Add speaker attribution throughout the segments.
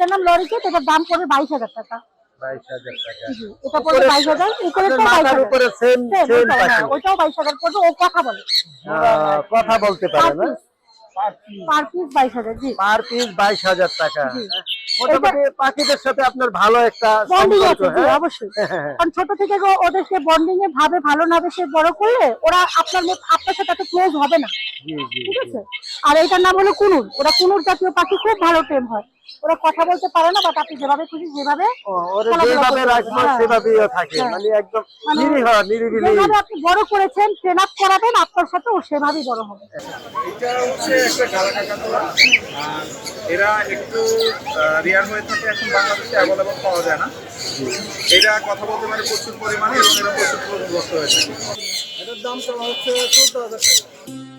Speaker 1: এটার নাম লরিকেট এটার দাম পড়বে বাইশ হাজার টাকা।
Speaker 2: বাইশ হাজার টাকা।
Speaker 1: জি, এটা পড়বে বাইশ হাজার উপরে
Speaker 2: আপনার
Speaker 1: তো বাইশ
Speaker 2: মাথার
Speaker 1: হাজার।
Speaker 2: উপরে সেম
Speaker 1: Same,
Speaker 2: সেম
Speaker 1: ওইটাও,
Speaker 2: পাখি
Speaker 1: ওইটাও বাইশ হাজার পড়বে ও কথা বলে।
Speaker 2: কথা বলতে পারে না।
Speaker 1: পার পিস বাইশ হাজার জি।
Speaker 2: পার পিস বাইশ হাজার টাকা। মোটামুটি পাখিদের সাথে আপনার ভালো একটা
Speaker 1: বন্ডিং আছে জি? অবশ্যই। কারণ ছোট থেকে ওদেরকে বন্ডিং এ ভাবে ভালো না বেশি বড় করলে ওরা আপনার আপনার সাথে এত ক্লোজ হবে না। ঠিক আছে? আর এটার নাম হলো কুনুর। ওরা কুনুর জাতীয় পাখি খুব ভালো টেম হয়। ওরা কথা বলতে পারে না বাট আপনি যেভাবে খুশি যেভাবে
Speaker 2: যেভাবে রাখব
Speaker 1: হ্যাঁ।
Speaker 2: সেভাবেই থাকে
Speaker 1: হ্যাঁ।
Speaker 2: মানে একদম
Speaker 1: মানে
Speaker 2: নিরীহ নিরিবিলি।
Speaker 1: আপনি বড় করেছেন ট্রেন আপ করাবেন আপনার সাথে ও সেভাবেই বড় হবে।
Speaker 3: এটা হচ্ছে একটা এরা একটু রেয়ার হয়ে থাকে এখন বাংলাদেশে অ্যাভেলেবল পাওয়া যায় না। এরা কথা বলতে পারে প্রচুর পরিমাণে এবং এরা প্রচুর হয়ে থাকে।
Speaker 2: এটার দাম তো হচ্ছে চোদ্দ হাজার টাকা।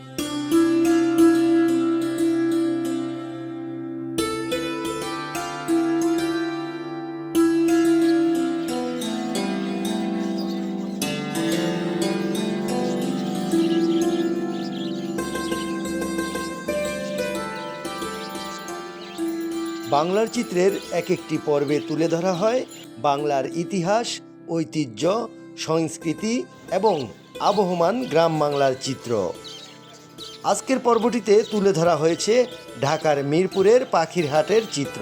Speaker 4: বাংলার চিত্রের এক একটি পর্বে তুলে ধরা হয় বাংলার ইতিহাস, ঐতিহ্য, সংস্কৃতি এবং আবহমান গ্রাম বাংলার চিত্র। আজকের পর্বটিতে তুলে ধরা হয়েছে ঢাকার মিরপুরের পাখির হাটের চিত্র।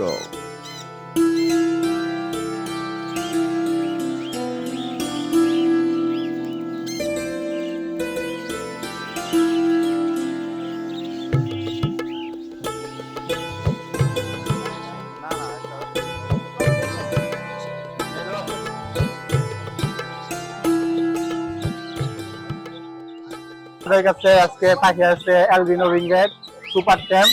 Speaker 5: আমাদের কাছে আজকে পাখি আছে অ্যালবিনো রিঙ্গেট সুপার টেম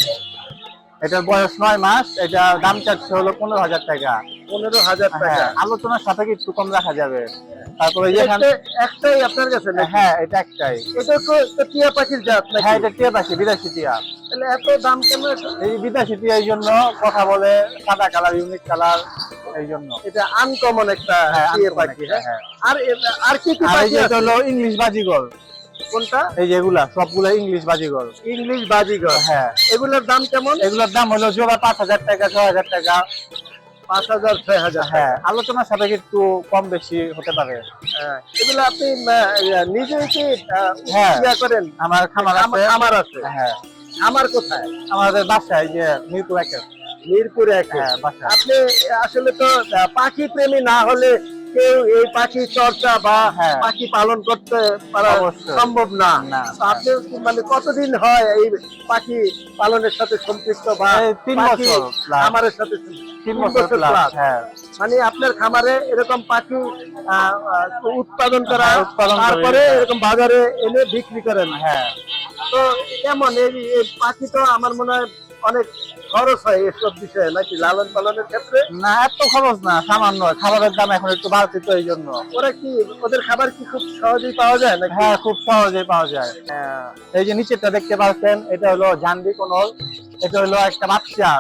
Speaker 5: এটার বয়স নয় মাস এটা দাম চাচ্ছে হলো পনেরো হাজার টাকা।
Speaker 2: পনেরো হাজার টাকা।
Speaker 5: হ্যাঁ আলোচনার সাপেক্ষে একটু কম রাখা যাবে। তারপরে
Speaker 2: একটাই আপনার কাছে
Speaker 5: হ্যাঁ এটা একটাই।
Speaker 2: এটা তো টিয়া পাখির জাত
Speaker 5: হ্যাঁ এটা টিয়া পাখি বিদেশি টিয়া।
Speaker 2: তাহলে এত দাম কেন
Speaker 5: এই বিদেশি টিয়া এই জন্য কথা বলে সাদা কালার ইউনিক কালার এই জন্য।
Speaker 2: এটা আনকমন একটা
Speaker 5: হ্যাঁ,
Speaker 2: টিয়া পাখি হ্যাঁ।
Speaker 5: হ্যাঁ।
Speaker 2: আর আর কি কি পাখি
Speaker 5: হলো ইংলিশ বাজিগর।
Speaker 2: কোনটা?
Speaker 5: এই যেগুলা সবগুলো ইংলিশ বাজিগর।
Speaker 2: ইংলিশ বাজিগর।
Speaker 5: হ্যাঁ।
Speaker 2: এগুলোর দাম কেমন?
Speaker 5: এগুলোর দাম হলো জোড়া পাঁচ হাজার টাকা ছয় হাজার টাকা।
Speaker 2: পাঁচ হাজার ছয় হাজার
Speaker 5: হ্যাঁ আলোচনার সাপেক্ষে একটু কম বেশি হতে পারে।
Speaker 2: হ্যাঁ। এগুলো আপনি নিজেই কি
Speaker 5: হ্যাঁ।
Speaker 2: করেন?
Speaker 5: আমার খামার আছে।
Speaker 2: আমার আছে।
Speaker 5: হ্যাঁ।
Speaker 2: আমার কোথায়?
Speaker 5: আমাদের বাসায় যে মিরপুর একের।
Speaker 2: মিরপুরে একে
Speaker 5: হ্যাঁ
Speaker 2: আপনি আসলে তো পাখি প্রেমী না হলে কেউ এই পাখি চর্চা বা
Speaker 5: হ্যাঁ।
Speaker 2: পাখি পালন করতে পারা সম্ভব না। আপনি মানে কতদিন হয় এই পাখি পালনের সাথে সম্পৃক্ত বা
Speaker 5: তিন বছর
Speaker 2: খামারের সাথে
Speaker 5: তিন বছর হ্যাঁ।
Speaker 2: মানে আপনার খামারে এরকম পাখি উৎপাদন করা
Speaker 5: হ্যাঁ, উৎপাদন করে,
Speaker 2: তারপরে। এরকম বাজারে এনে বিক্রি করেন।
Speaker 5: হ্যাঁ।
Speaker 2: তো কেমন এই পাখি তো আমার মনে হয় অনেক খরচ হয় এসব বিষয়ে নাকি লালন পালনের ক্ষেত্রে?
Speaker 5: না এত খরচ না সামান্য। খাবারের দাম এখন একটু বাড়ছে তো এই জন্য
Speaker 2: ওরা কি ওদের খাবার কি খুব সহজেই পাওয়া যায় নাকি?
Speaker 5: হ্যাঁ খুব সহজেই পাওয়া যায়। এই যে নিচেরটা দেখতে পাচ্ছেন এটা হলো জান্ডি কোনল এটা হলো একটা বাচ্চা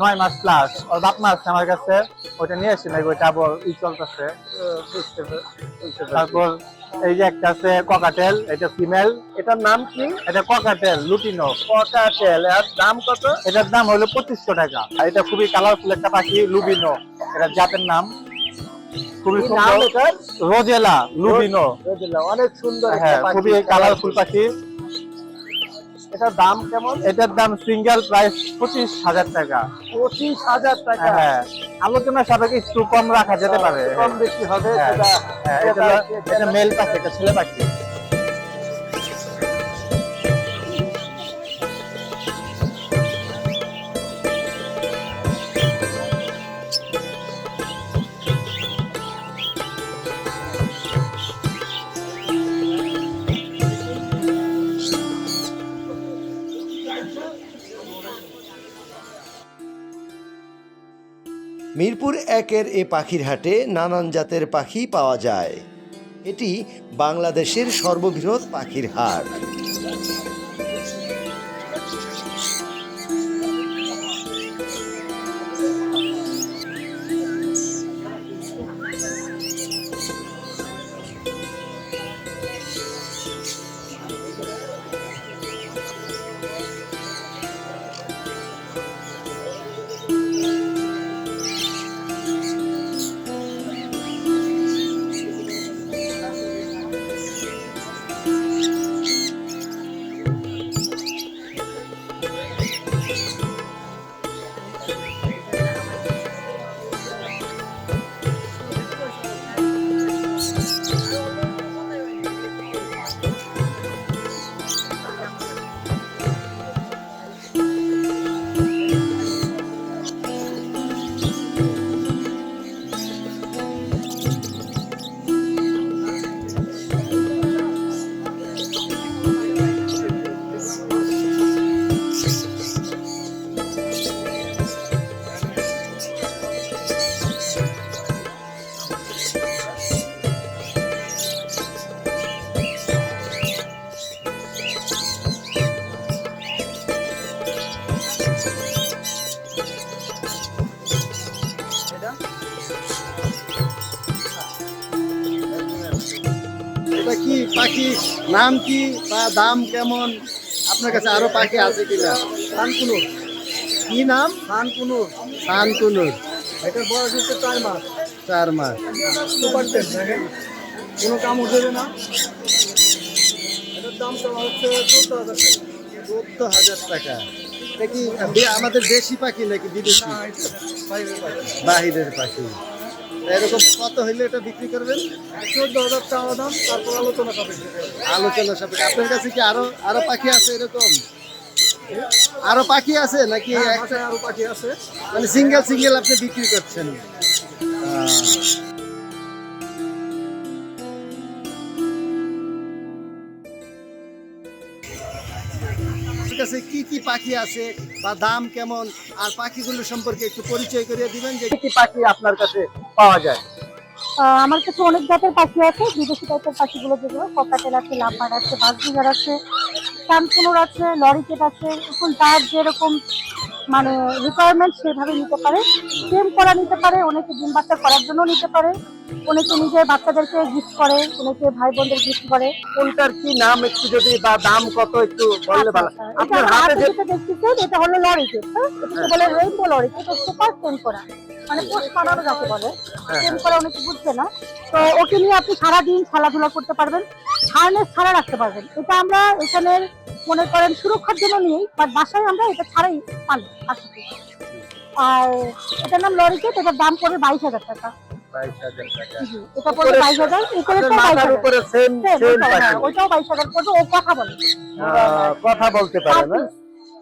Speaker 5: নয় মাস প্লাস ওর বাপ মা আছে আমার কাছে ওইটা নিয়ে এসেছি নাকি ওইটা আবার ই চলতেছে। তারপর এই যে একটা আছে ককাটেল এটা ফিমেল
Speaker 2: এটার নাম কি?
Speaker 5: এটা ককাটেল লুটিনো
Speaker 2: ককাটেল এর দাম কত?
Speaker 5: এটার দাম হলো পঁচিশশো টাকা। আর এটা খুবই কালারফুল একটা পাখি লুবিনো এটা জাতের নাম। খুবই সুন্দর। রোজেলা লুবিনো
Speaker 2: রোজেলা অনেক সুন্দর
Speaker 5: হ্যাঁ খুবই কালারফুল পাখি।
Speaker 2: এটার দাম কেমন?
Speaker 5: এটার দাম সিঙ্গেল প্রাইস পঁচিশ হাজার টাকা।
Speaker 2: পঁচিশ হাজার টাকা।
Speaker 5: হ্যাঁ আলোচনার সাপেক্ষে একটু কম রাখা যেতে পারে।
Speaker 2: কম বেশি হবে
Speaker 5: হ্যাঁ, হ্যাঁ, এটা হলো- এটা মেল পাখি এটা ছেলে পাখি।
Speaker 4: মিরপুর একের এ পাখির হাটে নানান জাতের পাখি পাওয়া যায়। এটি বাংলাদেশের সর্ববৃহৎ পাখির হাট।
Speaker 2: কি পাখি নাম কি বা দাম কেমন? আপনার কাছে আরও পাখি আছে কিনা? শানকুনুর কি নাম? শানকুনুর শানকুনুর
Speaker 5: এটার বয়স হচ্ছে চার মাস।
Speaker 2: চার মাস।
Speaker 5: সুপার দেখেন কোনো কাম উঠবে না? এটার দাম তো হচ্ছে চোদ্দ হাজার টাকা।
Speaker 2: চোদ্দ হাজার টাকা। এটা কি আমাদের দেশি পাখি নাকি বিদেশি? বাহিরের পাখি। এরকম কত হইলে এটা বিক্রি করবেন?
Speaker 5: চোদ্দ হাজার টাকা দাম তারপর আলোচনা হবে
Speaker 2: আলোচনা সাপেক্ষে। আপনার কাছে কি আরও আরও পাখি আছে এরকম? আরও পাখি আছে নাকি
Speaker 5: হ্যাঁ,
Speaker 2: একটা?
Speaker 5: আরও পাখি আছে।
Speaker 2: মানে সিঙ্গেল সিঙ্গেল আপনি বিক্রি করছেন। পাখি আছে বা দাম কেমন, আর পাখিগুলো সম্পর্কে একটু পরিচয় করিয়ে দিবেন যে কি পাখি আপনার কাছে পাওয়া যায়।
Speaker 1: আমার কাছে অনেক জাতের পাখি আছে, বিদেশি টাইপের পাখিগুলো যেগুলো, ককাটেল আছে, লাম্বার আছে বাসবিহার আছে কানকুনুর আছে, লরিকেট আছে, এখন তার যেরকম মানে রিকোয়ারমেন্ট সেভাবে নিতে পারে। সেম করা নিতে পারে অনেকে ডিম বাচ্চা করার জন্য নিতে পারে। অনেকে নিজের বাচ্চাদেরকে গিফট করে অনেকে ভাই বোনদের গিফট করে।
Speaker 2: কোনটার কি নাম একটু যদি বা দাম কত একটু বললে ভালো।
Speaker 1: আচ্ছা,
Speaker 2: আপনার হাতে
Speaker 1: যেটা দেখতেছেন এটা হলো লরিকেট হ্যাঁ? এটা বলে রেইনবো লরিকেট সুপার টেন করা। মানে পোষ মানানো যাকে বলে? টেন করা অনেকে বুঝছে না। তো ওকে নিয়ে আপনি সারাদিন খেলাধুলা করতে পারবেন হারনেস ছাড়া রাখতে পারবেন। এটা আমরা এখানে মনে করেন সুরক্ষার জন্য নিয়েই বাট বাসায় আমরা এটা ছাড়াই পালি আসলে। আর এটার নাম লরিকেট এটার দাম পড়বে বাইশ হাজার টাকা। এটা পড়বে বাইশ হাজার
Speaker 2: সেম
Speaker 1: হ্যাঁ, বাইশ হাজার পড়বে ও কথা বলে।
Speaker 2: কথা বলতে পারে না।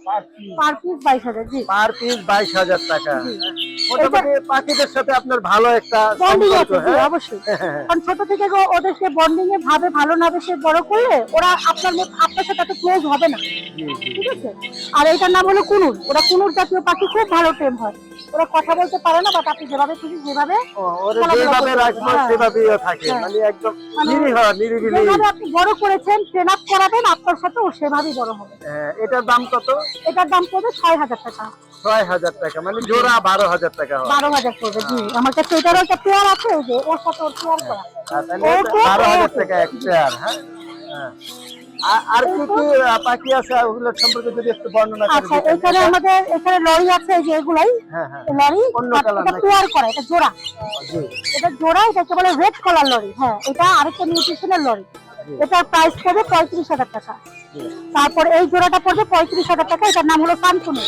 Speaker 1: পার পিস বাইশ হাজার জি।
Speaker 2: পার পিস বাইশ হাজার টাকা। মোটামুটি পাখিদের সাথে আপনার ভালো একটা
Speaker 1: বন্ডিং আছে
Speaker 2: হ্যাঁ?
Speaker 1: অবশ্যই। কারণ ছোট থেকে ওদেরকে বন্ডিং এ ভাবে ভালো না বেশি বড় করলে ওরা আপনার আপনার সাথে এত ক্লোজ হবে না। ঠিক আছে? আর এটার নাম হলো কুনুর। ওরা কুনুর জাতীয় পাখি খুব ভালো টেম হয়। ওরা কথা বলতে পারে না বাট আপনি যেভাবে খুশি যেভাবে
Speaker 2: রাখব
Speaker 1: হ্যাঁ।
Speaker 2: সেভাবেই থাকে। মানে একদম
Speaker 1: মানে
Speaker 2: নিরীহ নিরিবিলি।
Speaker 1: আপনি বড় করেছেন ট্রেন আপ করাবেন আপনার সাথে ও সেভাবেই বড় হবে।
Speaker 2: হ্যাঁ, এটার দাম কত?
Speaker 1: এটার দাম পড়বে ছয় হাজার টাকা।
Speaker 2: ছয় হাজার টাকা মানে জোড়া বারো হাজার টাকা
Speaker 1: বারো হাজার পড়বে জি। আমার কাছে এটারও একটা পেয়ার আছে এই যে ওর সাথে ওর পেয়ার করা।
Speaker 2: আর বারো হাজার টাকা এক পেয়ার হ্যাঁ? হ্যাঁ। আর- কি কি পাখি আছে ওগুলোর সম্পর্কে যদি একটু বর্ণনা
Speaker 1: আচ্ছা এখানে আমাদের এখানে লরি আছে যে এগুলাই
Speaker 2: হ্যাঁ হ্যাঁ।
Speaker 1: লরি এটা পেয়ার করা এটা জোড়া। এটা জোড়া এটাকে বলে রেড কালার লরি হ্যাঁ এটা আরেকটা নিউট্রিশনাল লরি। এটার প্রাইস পড়বে পঁয়ত্রিশ হাজার টাকা। তারপর এই জোড়াটা পড়বে পঁয়ত্রিশ হাজার টাকা এটার নাম হলো কানকুনি।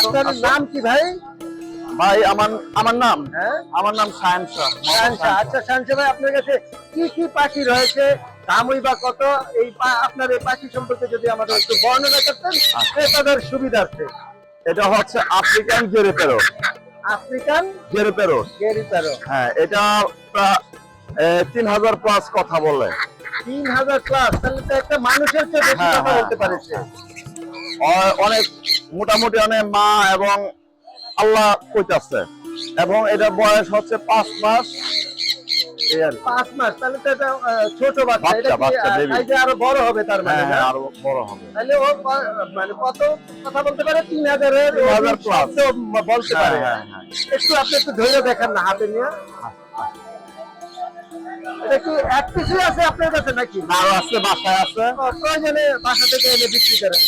Speaker 2: আপনার নাম কি ভাই?
Speaker 5: ভাই আমার আমার নাম।
Speaker 2: হ্যাঁ?
Speaker 5: আমার নাম সায়ন শাহ।
Speaker 2: আচ্ছা শানসা ভাই আপনার কাছে কি কি পাখি রয়েছে দামই বা কত? এই আপনার এই পাখি সম্পর্কে যদি আমাদের একটু বর্ণনা করতেন ক্রেতাদের সুবিধার্থে।
Speaker 5: এটা হচ্ছে আফ্রিকান জেরেপেরো
Speaker 2: আফ্রিকান
Speaker 5: জেরেপেরো হ্যাঁ এটা তিন হাজার প্লাস কথা বলে
Speaker 2: তিন হাজার প্লাস তাহলে তো একটা মানুষের চেয়ে বেশি
Speaker 5: হ্যাঁ,
Speaker 2: কথা
Speaker 5: হ্যাঁ,
Speaker 2: বলতে পারছে
Speaker 5: অনেক মোটামুটি অনেক মা এবং আল্লাহ কইতাছে। এবং এটা বয়স হচ্ছে পাঁচ মাস।
Speaker 2: পাঁচ মাস তাহলে তো এটা ছোট বাচ্চা এটা। সাইজে আরও বড় হবে তার মানে
Speaker 5: হ্যাঁ হ্যাঁ আরও বড় হবে।
Speaker 2: তাহলে ও মানে কত কথা বলতে পারে? তিন হাজারের
Speaker 5: 3000 plus।
Speaker 2: বলতে
Speaker 5: হ্যাঁ
Speaker 2: পারে।
Speaker 5: হ্যাঁ হ্যাঁ।
Speaker 2: একটু আপনি একটু ধৈর্য দেখান না হাতে নিয়ে। এটা কি এক পিসই আছে আপনার কাছে নাকি?
Speaker 5: আরও আছে বাসায় আছে।
Speaker 2: প্রয়োজনে বাসা থেকে এনে বিক্রি করে।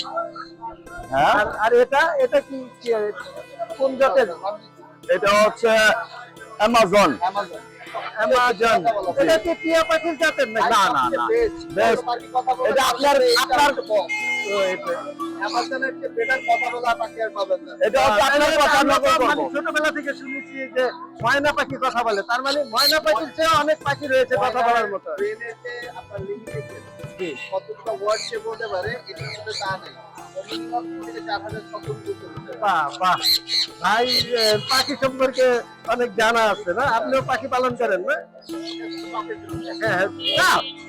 Speaker 2: হ্যাঁ। আর এটা এটা কি কি, কোন জাতের?
Speaker 6: এটা হচ্ছে অ্যামাজন
Speaker 2: অ্যামাজন এটা কি টিয়া পাখির জাতের নাকি?
Speaker 6: না না না। বেশ। এটা আপনার আপনার
Speaker 7: অ্যামাজনের যে বেটার কথা বলা পাখি আর পাবেন না।
Speaker 6: এটা হচ্ছে আপনার কথা
Speaker 2: আমরা তো
Speaker 6: নকল
Speaker 2: মানে ছোটবেলা থেকে শুনেছি যে ময়না পাখি কথা বলে। তার মানে ময়না পাখির চেয়ে অনেক পাখি রয়েছে কথা বলার মতো।
Speaker 7: কতটা ওয়ার্ড সে বলতে পারে মধ্যে তা নেই।
Speaker 2: ভাই পাখি সম্পর্কে অনেক জানা আছে না? আপনিও পাখি পালন করেন না? হ্যাঁ,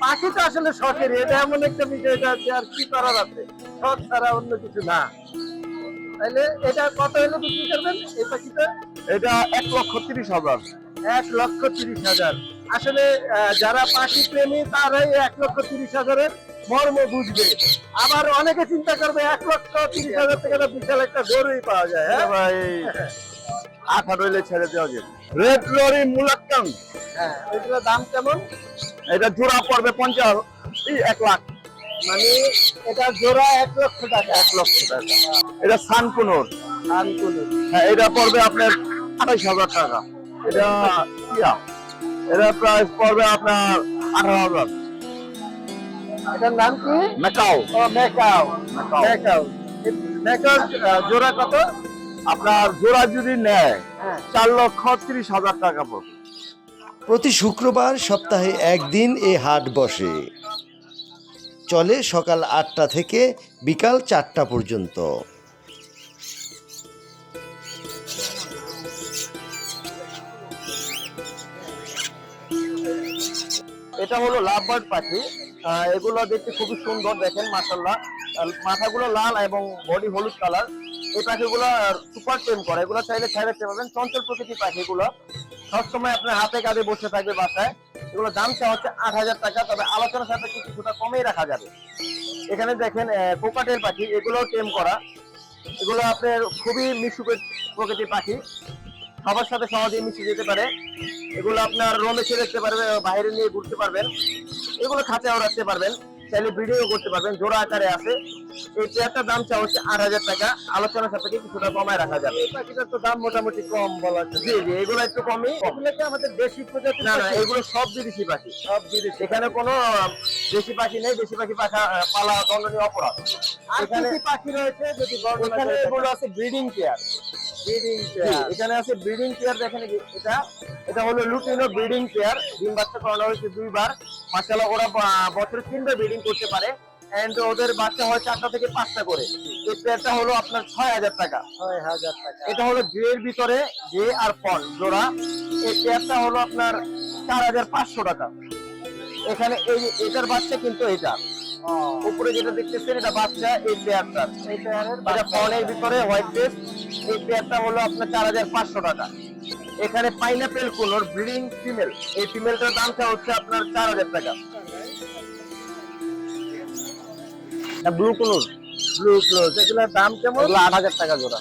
Speaker 2: পাখি তো আসলে শখের এটা এমন একটা বিষয় যে আর কি করার আছে? শখ ছাড়া অন্য কিছু না। তাহলে এটা কত হলে বিক্রি করবেন এই পাখিটা?
Speaker 6: এটা এক লক্ষ তিরিশ হাজার।
Speaker 2: এক লক্ষ তিরিশ হাজার। আসলে যারা পাখি প্রেমী তারাই এক লক্ষ তিরিশ হাজারের মর্ম বুঝবে। আবার অনেকে চিন্তা করবে এক লক্ষ তিরিশ হাজার থেকে বিশাল একটা গরুই পাওয়া যায় হ্যাঁ?
Speaker 6: ভাই আঠারো হইলে ছেড়ে দেওয়া যাবে। রেড লরি মুলাক্কাম।
Speaker 2: হ্যাঁ এগুলোর দাম কেমন?
Speaker 6: এটা জোড়া পড়বে পঞ্চাশ এই এক লাখ।
Speaker 2: মানে এটা জোড়া এক লক্ষ টাকা।
Speaker 6: এক লক্ষ টাকা। এটা সানকুনোর।
Speaker 2: আনকুলি
Speaker 6: হ্যাঁ এটা পড়বে আপনার আঠাইশ হাজার টাকা। এটা ইয়া। এটা প্রাইস পড়বে আপনার আঠারো হাজার।
Speaker 2: এটার নাম কি?
Speaker 6: মেকাও
Speaker 2: ও মেকাও
Speaker 6: মেকাও।
Speaker 2: মেকাও মেকাও জোড়া কত?
Speaker 6: আপনার জোড়া যদি নেয়
Speaker 2: হ্যাঁ।
Speaker 6: চার লক্ষ তিরিশ হাজার টাকা পড়বে।
Speaker 4: প্রতি শুক্রবার সপ্তাহে একদিন এ হাট বসে। চলে সকাল আটটা থেকে বিকাল চারটা পর্যন্ত।
Speaker 6: এটা হলো লাভবার্ড পাখি। এগুলো দেখতে খুবই সুন্দর, দেখেন মাসাল্লাহ মাথাগুলো লাল এবং বডি হলুদ কালার। এই পাখিগুলো সুপার টেম করে। এগুলো চাইলে ছেড়ে পারবেন। চঞ্চল প্রকৃতির পাখিগুলো। সবসময় আপনার হাতে কাঁধে বসে থাকবে বাসায়। এগুলো দাম চা হচ্ছে আট হাজার টাকা, তবে আলোচনার সাথে কিছুটা কমেই রাখা যাবে। এখানে দেখেন কোকাটেল পাখি। এগুলোও টেম করা। এগুলো আপনার খুবই মিশু প্রকৃতির পাখি। সবার সাথে সহজেই মিশে যেতে পারে। এগুলো আপনার রোমে ছেড়ে রাখতে পারবে বাইরে নিয়ে ঘুরতে পারবেন। এগুলো খাঁচাও রাখতে পারবেন। চাইলে ভিডিও করতে পারবেন জোড়া আকারে আছে। এই চেয়ারটার দাম চা হচ্ছে আট হাজার টাকা। আলোচনার সাপেক্ষে কিছুটা কমায় রাখা যাবে।
Speaker 2: এই পাখিটার তো দাম মোটামুটি কম বলা
Speaker 6: জি জি এগুলো একটু কমই।
Speaker 2: এগুলো কি আমাদের দেশি প্রজাতির
Speaker 6: না না এগুলো সব বিদেশি পাখি।
Speaker 2: সব বিদেশি
Speaker 6: এখানে কোনো দেশি পাখি নেই। দেশি পাখি পাখা পালা দণ্ডনীয় অপরাধ।
Speaker 2: আর কি
Speaker 6: এখানে
Speaker 2: পাখি রয়েছে? যদি
Speaker 6: এখানে এগুলো আছে ব্রিডিং চেয়ার
Speaker 2: ব্রিডিং
Speaker 6: এখানে আছে ব্রিডিং পেয়ার দেখেন এটা। এটা হলো লুটিনো ব্রিডিং পেয়ার ডিম বাচ্চা করানো হয়েছে দুইবার। মাশাআল্লাহ ওরা বছরে তিনবার ব্রিডিং করতে পারে। এন্ড ওদের বাচ্চা হয় চারটা থেকে পাঁচটা করে। এই পেয়ারটা হলো আপনার ছয় হাজার টাকা।
Speaker 2: ছয় হাজার টাকা।
Speaker 6: এটা হলো গ্রের ভিতরে গ্রে আর ফন জোড়া। এই পেয়ারটা হলো আপনার চার হাজার পাঁচশো টাকা। এখানে এই এটার বাচ্চা কিন্তু এটা। উপরে যেটা দেখতেছেন এটা বাচ্চা এই পেয়ারটা
Speaker 2: এই পেয়ারের
Speaker 6: এটা
Speaker 2: বাচ্চা।
Speaker 6: ভিতরে হোয়াইট ড্রেস এই পেয়ারটা হলো আপনার চার হাজার পাঁচশো টাকা। এখানে পাইনাপেল কুলোর ব্রিডিং ফিমেল এই ফিমেলটার দামটা হচ্ছে আপনার চার হাজার টাকা। ব্লু কুলোর
Speaker 2: ব্লু ক্লোজ এগুলোর দাম কেমন?
Speaker 6: আট হাজার টাকা জোড়া।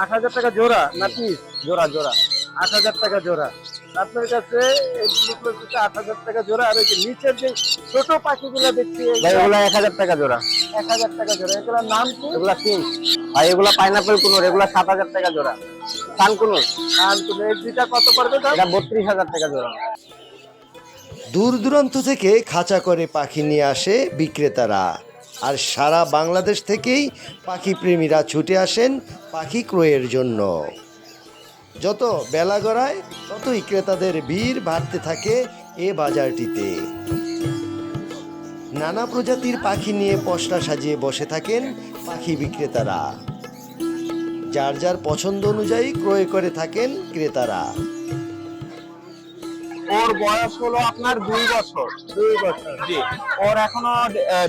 Speaker 2: আট হাজার টাকা জোড়া না পিস
Speaker 6: জোড়া জোড়া।
Speaker 2: আট হাজার টাকা জোড়া। আপনার কাছে আট হাজার টাকা জোড়া। আর ওই নিচের যে ছোট পাখিগুলো দেখছি
Speaker 6: এগুলো এক হাজার টাকা জোড়া।
Speaker 2: এক হাজার টাকা জোড়া। এগুলোর নাম কি?
Speaker 6: এগুলা কিং আর এগুলা পাইনাপেল কুনোর এগুলা সাত হাজার টাকা জোড়া। সান কুনোর
Speaker 2: এই দুইটা কত পড়বে দাম?
Speaker 6: এটা বত্রিশ হাজার টাকা জোড়া।
Speaker 4: দূর দূরান্ত থেকে খাঁচা করে পাখি নিয়ে আসে বিক্রেতারা। আর সারা বাংলাদেশ থেকেই পাখি প্রেমীরা ছুটে আসেন পাখি ক্রয়ের জন্য। যত বেলা গড়ায় ততই ক্রেতাদের ভিড় বাড়তে থাকে এ বাজারটিতে। নানা প্রজাতির পাখি নিয়ে পশরা সাজিয়ে বসে থাকেন পাখি বিক্রেতারা। যার যার পছন্দ অনুযায়ী ক্রয় করে থাকেন ক্রেতারা।
Speaker 6: ওর বয়স হলো আপনার দুই বছর।
Speaker 2: দুই বছর,
Speaker 6: জি। ওর এখনও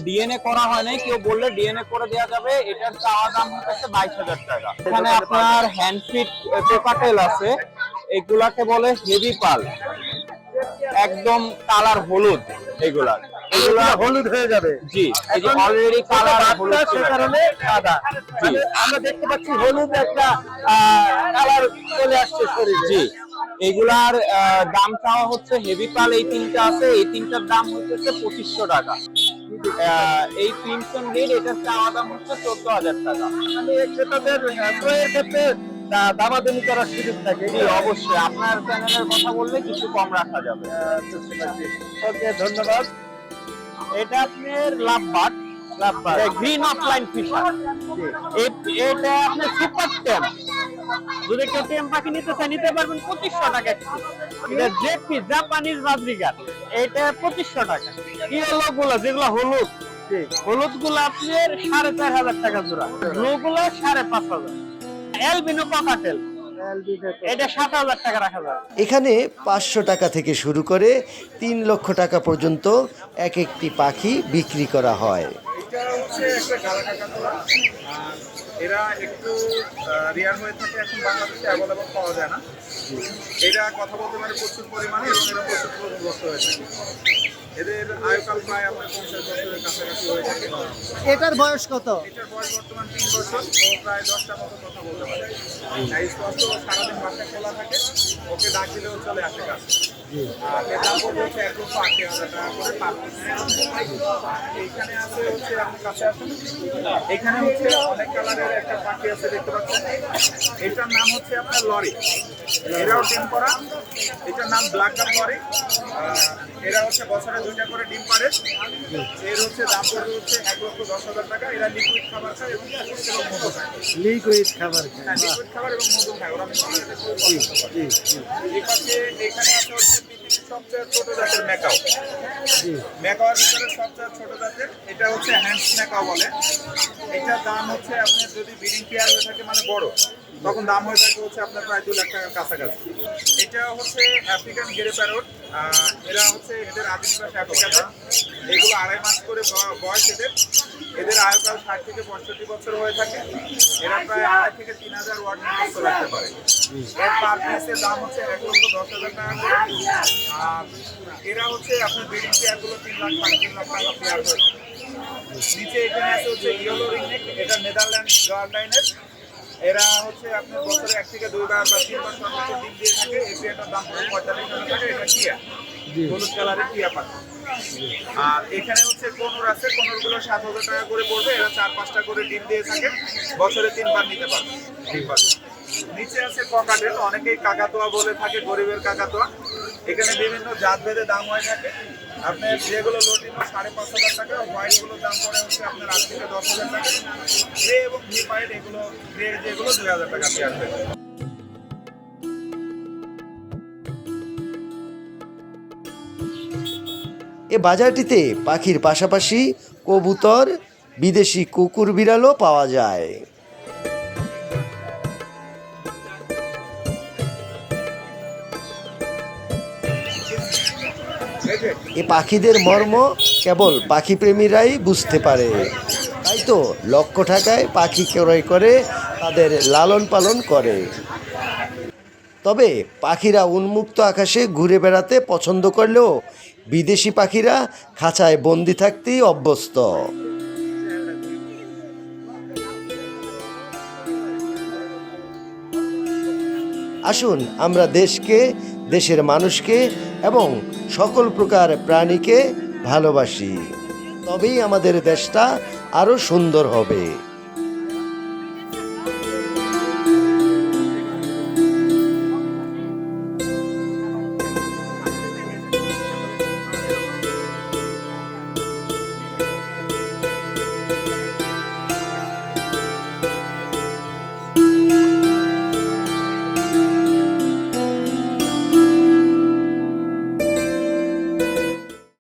Speaker 6: ডিএনএ করা হয় নাই। কেউ বললে ডিএনএ করে দেওয়া যাবে। এটার চাওয়া দাম হচ্ছে বাইশ হাজার টাকা। এখানে আপনার হ্যান্ডফিট কোকাটেল আছে। এগুলাকে বলে হেভি পাল একদম কালার হলুদ এগুলা
Speaker 2: এগুলো হলুদ হয়ে যাবে।
Speaker 6: জি এই যে অলরেডি কালার হলুদ
Speaker 2: সে কারণে সাদা মানে আমরা দেখতে পাচ্ছি হলুদ একটা কালার চলে আসছে শরীরে।
Speaker 6: জি এগুলার দাম চাওয়া হচ্ছে হেভি পাল এই তিনটা আছে। এই তিনটার দাম হচ্ছে পঁচিশশো টাকা।
Speaker 5: এই ক্রিমসন রেড এটার চাওয়া দাম হচ্ছে চোদ্দ হাজার টাকা। মানে ক্রেতাদের আহ, ক্রয়ের ক্ষেত্রে দামাদামি করার সুযোগ থাকে। জি অবশ্যই। আপনার চ্যানেলের কথা বললে কিছু কম রাখা যাবে। ওকে ধন্যবাদ। এটা আপনার লাভবাট গ্রিন অফলাইন ফিশার এটা আপনার সুপার টেম যদি কেউ টেম পাখি নিতে চায় নিতে পারবেন পঁচিশশো টাকা এটা জেপি জাপানিজ বাজরিগার এটা পঁচিশশো টাকা। ইয়েলো গুলো যেগুলো হলুদ। হলুদগুলো আপনার সাড়ে চার হাজার টাকা জোড়া। ব্লু গুলো সাড়ে পাঁচ হাজার। এলবিনো পকাটেল
Speaker 4: এখানে পাঁচশো টাকা থেকে শুরু করে তিন লক্ষ টাকা পর্যন্ত এক একটি পাখি বিক্রি করা হয়।
Speaker 3: এরা একটু রিয়ার হয়ে থাকে এখন বাংলাদেশে অ্যাভেলেবল পাওয়া যায় না। এরা কথা বলতে পারে প্রচুর পরিমাণে এবং এরা প্রচুর প্রতিগ্রস্ত হয়ে থাকে। এদের আয়ুকাল প্রায় আপনার পঞ্চাশ বছরের কাছাকাছি হয়ে থাকে।
Speaker 2: এটার বয়স কত?
Speaker 3: এটার বয়স বর্তমান তিন বছর। ও প্রায় দশটা মতো কথা বলতে পারে। স্পষ্ট সারাদিন বাসায় খোলা থাকে। ওকে ডাক দিলেও চলে আসে কাছে। আর পড়বে হচ্ছে এক লক্ষ এইখানে আছে হচ্ছে আসুন এখানে হচ্ছে অনেক কালারের একটা পাখি আছে, দেখতে পাচ্ছেন এটার নাম হচ্ছে আপনার লরি। এরাও টেম্পোরা এটার নাম ব্ল্যাক লরি। এরা হচ্ছে বছরে দুইটা করে ডিম পারে এর হচ্ছে দাম পড়বে হচ্ছে এক লক্ষ দশ হাজার টাকা। এরা লিকুইড খাবার খায় এবং মধু খায়।
Speaker 2: লিকুইড খাবার
Speaker 3: হ্যাঁ লিকুইড খাবার এবং মধু খায়। ওরা এখানে আছে হচ্ছে সবচেয়ে ছোট জাতের ম্যাকাও। ম্যাকাওয়ার ভিতরে সবচেয়ে ছোট জাতের এটা হচ্ছে হ্যান্ডস ম্যাকাও বলে। এটার দাম হচ্ছে আপনার যদি ব্রিডিং পেয়ার হয়ে থাকে মানে বড়। তখন দাম হয়ে থাকে হচ্ছে আপনার প্রায় দু লাখ টাকার কাছাকাছি। এটা হচ্ছে আফ্রিকান গেরে প্যারট এরা হচ্ছে এদের আদিবাসী আফ্রিকাতে এগুলো আড়াই মাস করে বয়স এদের। এদের আয়ুকাল ষাট থেকে পঁয়ষট্টি বছর হয়ে থাকে। এরা প্রায় আড়াই থেকে তিন হাজার ওয়াট মুখস্থ রাখতে পারে। এর পার পিসের দাম হচ্ছে এক লক্ষ দশ হাজার টাকা করে। আর এরা হচ্ছে আপনার ব্রিডিং পেয়ারগুলো তিন লাখ, সাড়ে তিন লাখ টাকা হয়ে। নিচে এখানে আছে হচ্ছে ইয়েলো রিংনেক এটা নেদারল্যান্ড গার্ডলাইনের এরা হচ্ছে আপনার বছরে এক থেকে দুইবার বা তিনবার সর্বোচ্চ ডিম দিয়ে থাকে। এই পেয়ারটার দাম পড়ে পঁয়তাল্লিশ হাজার টাকা এটা টিয়া। হলুদ কালারের টিয়া পাখি আর এখানে হচ্ছে কোনোর আছে কোনোরগুলো সাত হাজার টাকা করে পড়বে এরা চার পাঁচটা করে ডিম দিয়ে থাকে। বছরে তিনবার নিতে পারবে। ডিম পাখি নিচে আছে ককাটেল অনেকেই কাকাতোয়া বলে থাকে গরিবের কাকাতোয়া। এখানে বিভিন্ন জাত ভেদে দাম হয়ে থাকে। আপনার যেগুলো সাড়ে পাঁচ হাজার টাকা দাম পড়ে হচ্ছে আপনার আট থেকে দশ হাজার টাকা। গ্রে এবং ভি পাইড এগুলো গ্রে যেগুলো, দুই হাজার টাকা
Speaker 4: এ বাজারটিতে পাখির পাশাপাশি কবুতর, বিদেশি কুকুর বিড়ালও পাওয়া যায়। এ পাখিদের মর্ম কেবল পাখিপ্রেমীরাই বুঝতে পারে। তাই তো লক্ষ টাকায় পাখি ক্রয় করে, তাদের লালন পালন করে। তবে পাখিরা উন্মুক্ত আকাশে ঘুরে বেড়াতে পছন্দ করলেও বিদেশি পাখিরা খাঁচায় বন্দি থাকতেই অভ্যস্ত। আসুন আমরা দেশকে দেশের মানুষকে এবং সকল প্রকার প্রাণীকে ভালোবাসি। তবেই আমাদের দেশটা আরও সুন্দর হবে।